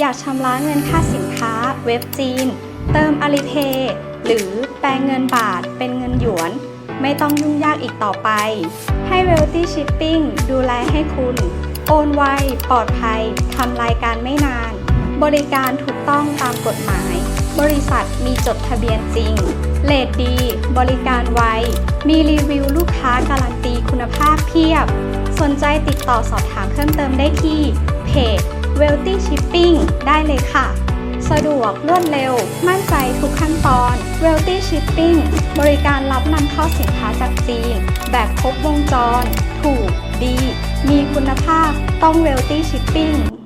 อยากชำระเงินค่าสินค้า เว็บจีน เติม Alipay หรือแปลงเงินบาทเป็นเงินหยวน ไม่ต้องยุ่งยากอีกต่อไป ให้ Wealthy Shipping ดูแลให้คุณ โอนไว ปลอดภัย ทำรายการไม่นาน บริการถูกต้องตามกฎหมาย บริษัทมีจดทะเบียนจริงเลทดี บริการไว มีรีวิวลูกค้าการันตีคุณภาพเพียบ สนใจติดต่อสอบถามเพิ่มเติมได้ที่ ได้เลยค่ะ สะดวกรวดเร็ว มั่นใจทุกขั้นตอน Wealthy Shipping บริการรับนำเข้าสินค้าจากจีน แบบครบวงจร ถูก ดี มีคุณภาพ ต้อง Wealthy Shipping